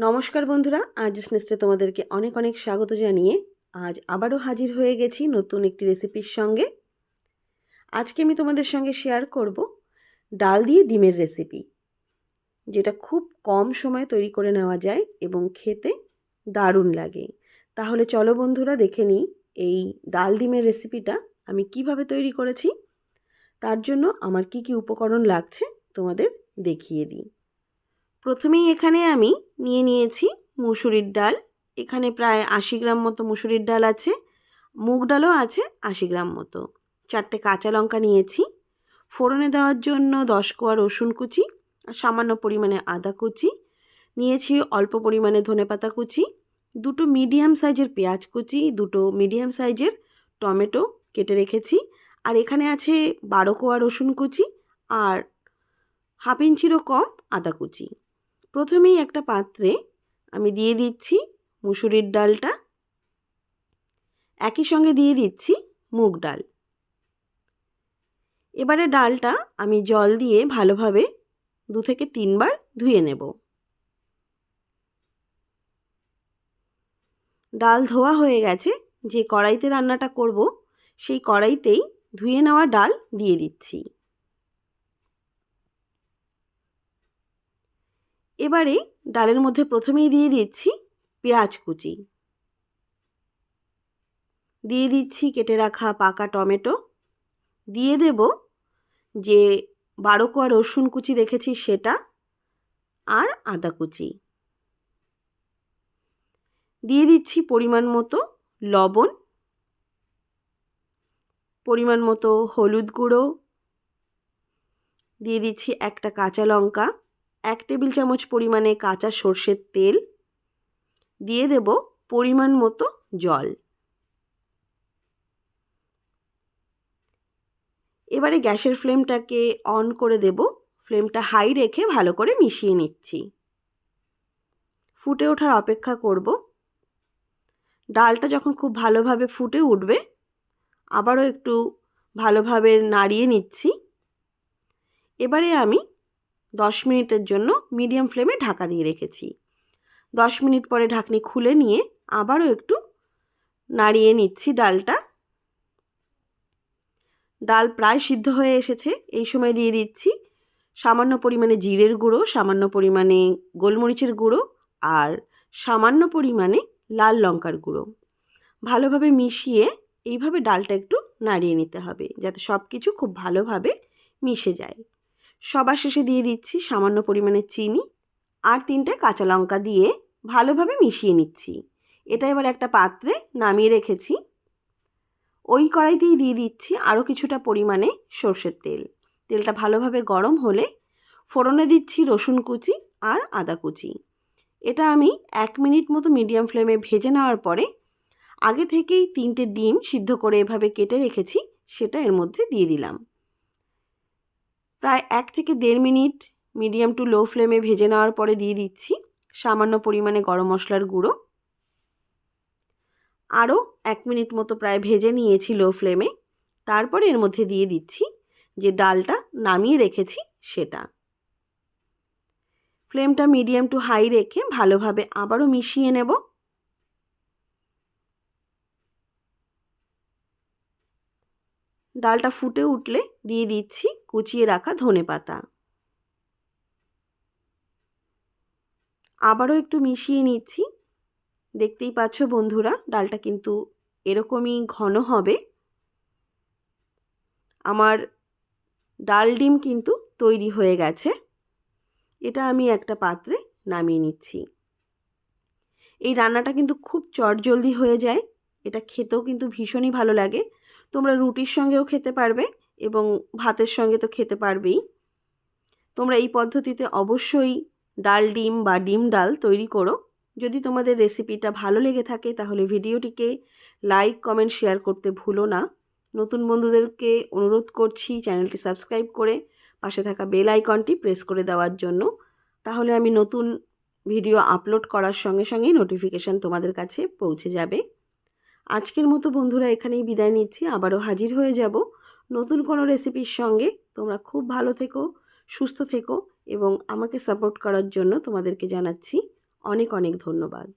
নমস্কার বন্ধুরা, আজ স্নেস্টে তোমাদেরকে অনেক অনেক স্বাগত জানিয়ে আজ আবারও হাজির হয়ে গেছি নতুন একটি রেসিপির সঙ্গে। আজকে আমি তোমাদের সঙ্গে শেয়ার করব ডাল দিয়ে ডিমের রেসিপি যেটা খুব কম সময়ে তৈরি করে নেওয়া যায় এবং খেতে দারুণ লাগে। তাহলে চলো বন্ধুরা, দেখে নিই এই ডাল ডিমের রেসিপিটা আমি কীভাবে তৈরি করেছি। তার জন্য আমার কি কি উপকরণ লাগছে তোমাদের দেখিয়ে দিই। প্রথমেই এখানে আমি নিয়ে নিয়েছি মুসুরির ডাল। এখানে প্রায় আশি গ্রাম মতো মুসুরির ডাল আছে, মুগ ডালও আছে আশি গ্রাম মতো। চারটে কাঁচা লঙ্কা নিয়েছি। ফোড়নে দেওয়ার জন্য দশ কোয়া রসুন কুচি, আর সামান্য পরিমাণে আদা কুচি। নিয়েছি অল্প পরিমাণে ধনেপাতা কুচি, দুটো মিডিয়াম সাইজের পেঁয়াজ কুচি, দুটো মিডিয়াম সাইজের টমেটো কেটে রেখেছি। আর এখানে আছে বারো কোয়া রসুন কুচি, আর হাফ ইঞ্চিরও কম আদা কুচি। প্রথমেই একটা পাত্রে আমি দিয়ে দিচ্ছি মুসুরির ডালটা। একই সঙ্গে দিয়ে দিচ্ছি মুগ ডাল। এবারে ডালটা আমি জল দিয়ে ভালোভাবে দু থেকে তিনবার ধুয়ে নেব। ডাল ধোয়া হয়ে গেছে, যে কড়াইতে রান্নাটা করব, সেই কড়াইতেই ধুয়ে নেওয়া ডাল দিয়ে দিচ্ছি। এবারে ডালের মধ্যে প্রথমেই দিয়ে দিচ্ছি পেঁয়াজ কুচি। দিয়ে দিচ্ছি কেটে রাখা পাকা টমেটো। দিয়ে দেব যে বারো কোয়া রসুন কুচি রেখেছি সেটা আর আদা কুচি। দিয়ে দিচ্ছি পরিমাণ মতো লবণ। পরিমাণ মতো হলুদ গুঁড়ো। দিয়ে দিচ্ছি একটা কাঁচা লঙ্কা। এক টেবিল চামচ পরিমাণে কাঁচা সর্ষের তেল। দিয়ে দেব পরিমাণ মতো জল। এবারে গ্যাসের ফ্লেমটাকে অন করে দেব। ফ্লেমটা হাই রেখে ভালো করে মিশিয়ে নিচ্ছি। ফুটে ওঠার অপেক্ষা করব। ডালটা যখন খুব ভালোভাবে ফুটে উঠবে, আবারও একটু ভালোভাবে নাড়িয়ে নিচ্ছি। এবারে আমি দশ মিনিটের জন্য মিডিয়াম ফ্লেমে ঢাকা দিয়ে রেখেছি। দশ মিনিট পরে ঢাকনি খুলে নিয়ে আবারও একটু নাড়িয়ে নিচ্ছি ডালটা। ডাল প্রায় সিদ্ধ হয়ে এসেছে। এই সময় দিয়ে দিচ্ছি সামান্য পরিমাণে জিরের গুঁড়ো, সামান্য পরিমাণে গোলমরিচের গুঁড়ো আর সামান্য পরিমাণে লাল লঙ্কার গুঁড়ো। ভালোভাবে মিশিয়ে এইভাবে ডালটা একটু নাড়িয়ে নিতে হবে যাতে সব কিছু খুব ভালোভাবে মিশে যায়। সবার শেষে দিয়ে দিচ্ছি সামান্য পরিমাণে চিনি আর তিনটে কাঁচা লঙ্কা দিয়ে ভালোভাবে মিশিয়ে নিচ্ছি। এটা এবার একটা পাত্রে নামিয়ে রেখেছি। ওই কড়াইতেই দিয়ে দিচ্ছি আরও কিছুটা পরিমাণে সর্ষের তেল। তেলটা ভালোভাবে গরম হলে ফোড়নে দিচ্ছি রসুন কুচি আর আদা কুচি। এটা আমি এক মিনিট মতো মিডিয়াম ফ্লেমে ভেজে নেওয়ার পরে আগে থেকেই তিনটে ডিম সিদ্ধ করে এভাবে কেটে রেখেছি, সেটা এর মধ্যে দিয়ে দিলাম। প্রায় এক থেকে দেড় মিনিট মিডিয়াম টু লো ফ্লেমে ভেজে নেওয়ার পরে দিয়ে দিচ্ছি সামান্য পরিমাণে গরম মশলার গুঁড়ো। আরও এক মিনিট মতো প্রায় ভেজে নিয়েছি লো ফ্লেমে তারপরে এর মধ্যে দিয়ে দিচ্ছি যে ডালটা নামিয়ে রেখেছি সেটা। ফ্লেমটা মিডিয়াম টু হাই রেখে ভালোভাবে আবারও মিশিয়ে নেব। ডালটা ফুটে উঠলে দিয়ে দিচ্ছি কুচিয়ে রাখা ধনে পাতা। আবারও একটু মিশিয়ে নিচ্ছি। দেখতেই পাচ্ছ বন্ধুরা, ডালটা কিন্তু এরকমই ঘন হবে। আমার ডাল ডিম কিন্তু তৈরি হয়ে গেছে। এটা আমি একটা পাত্রে নামিয়ে নিচ্ছি। এই রান্নাটা কিন্তু খুব চটজলদি হয়ে যায়। এটা খেতেও কিন্তু ভীষণই ভালো লাগে। তোমরা রুটির সঙ্গেও খেতে পারবে এবং ভাতের সঙ্গে তো খেতে পারবেই। তোমরা এই পদ্ধতিতে অবশ্যই ডাল, ডিম বা ডিম ডাল তৈরি করো। যদি তোমাদের রেসিপিটা ভালো লেগে থাকে তাহলে ভিডিওটিকে লাইক, কমেন্ট, শেয়ার করতে ভুলো না। নতুন বন্ধুদেরকে অনুরোধ করছি চ্যানেলটি সাবস্ক্রাইব করে পাশে থাকা বেল আইকনটি প্রেস করে দেওয়ার জন্য। তাহলে আমি নতুন ভিডিও আপলোড করার সঙ্গে সঙ্গেই নোটিফিকেশান তোমাদের কাছে পৌঁছে যাবে। আজকের মতো বন্ধুরা এখানেই বিদায় নিচ্ছি, আবারও হাজির হয়ে যাব নতুন কোনো রেসিপির সঙ্গে। তোমরা খুব ভালো থেকো, সুস্থ থেকো এবং আমাকে সাপোর্ট করার জন্য তোমাদেরকে জানাচ্ছি অনেক অনেক ধন্যবাদ।